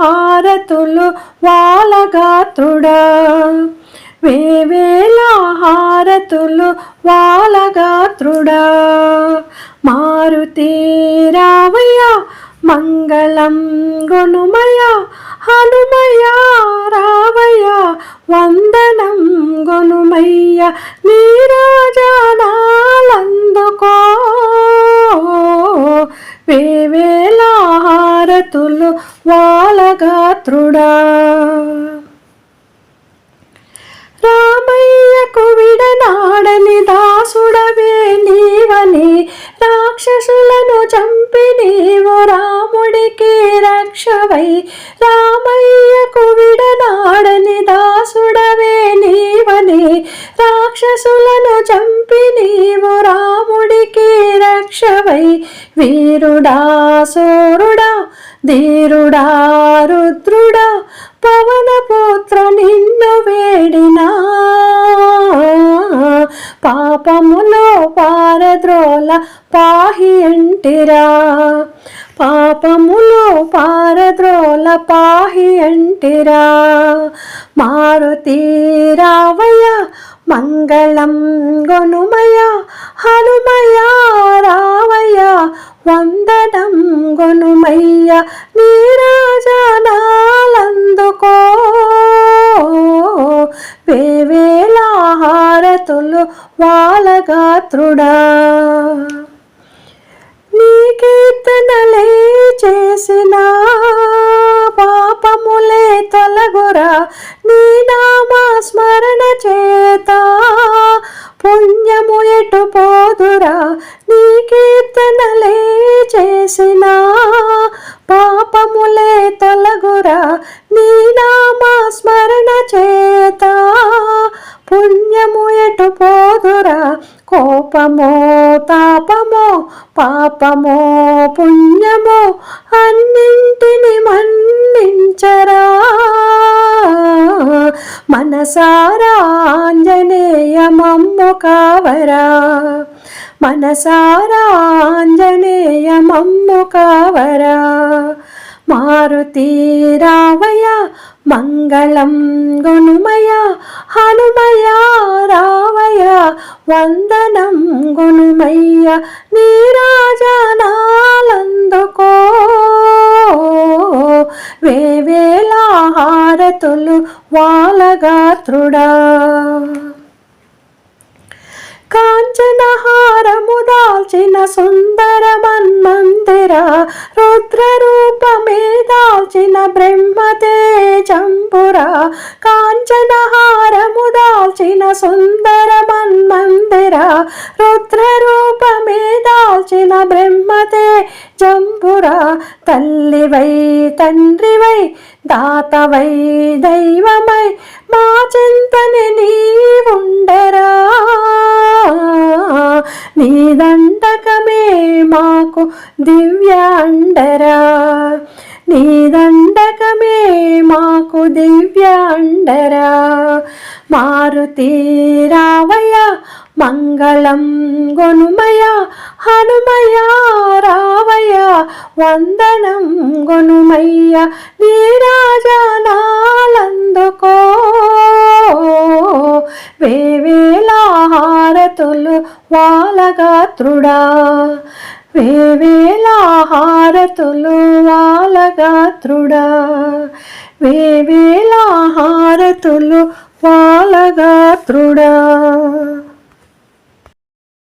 హారతులు వాలగాత్రుడా వేవేల హారతులు వాలగాత్రుడా మారుతి రావయ్య మంగళం గుణమయ హనుమయ రావయ్య వందనం గుణమయ్య నీరాజనాలందుకో రాక్షసులను చంపి నీవు రాముడికి రక్షవై రామయ్యకు విడనాడని దాసుడవే నీవని. రాక్షసులను చంపి నీవు రాముడికి రక్షవై వీరుడా సూరుడా ధీరుడా రుద్రుడా పవనపుత్ర నిన్ను వేడినా. పాపములో పారద్రోల పాహి అంటిరా. పాపములో పారద్రోల పాహి అంటిరా. మారుతి రావయ్య మంగళం గొనుమయ హనుమయ రావయ్య వందనం గొనుమయ్య నీరాజనాలందుకో వేవే చేతులు వాలగాత్రుడా. నీ కీర్తనలే చేసిన పాపములే తొలగురా. నీ నామ స్మరణ చే కోపమో తాపమో పాపమో పుణ్యమో అన్నింటిని మన్నించరా. మనసారా మమ్ము కావరా. మనసారా మమ్ము కావరా. మారుతి రావయ్య మంగళం గొనుమయ హనుమయ రావయ వందనం గొనుమయ్య నీరాజనాలందుకో వేవేల హారతులు వాలగాత్రుడా. కాంచనహారము దాల్చిన సుందర మన్మందిర రుద్రరూపమే దాల్చిన బ్రహ్మతే చంపుర కాంచనహారము దాల్చిన సుందర మన్మందిర రుద్రరూపమే దాల్చిన బ్రహ్మతే జంబుర తల్లివై తండ్రివై దాతవై దైవమై మా చింతని నీవుండరా. నీదండకమే మాకు దివ్య అండరా నీదండకమే మాకు దివ్య అండరా మారుతి రావయ్య మంగళం గొనుమయ హనుమయ రావయ్య వందనం గొనుమయ్య నీరాజనాలందుకో వేవేలా హారతులు వాలగాత్రుడా. వేవేలాహారతులు వాలగాత్రుడా వేవేలాహారతులు వాలగాత్రుడా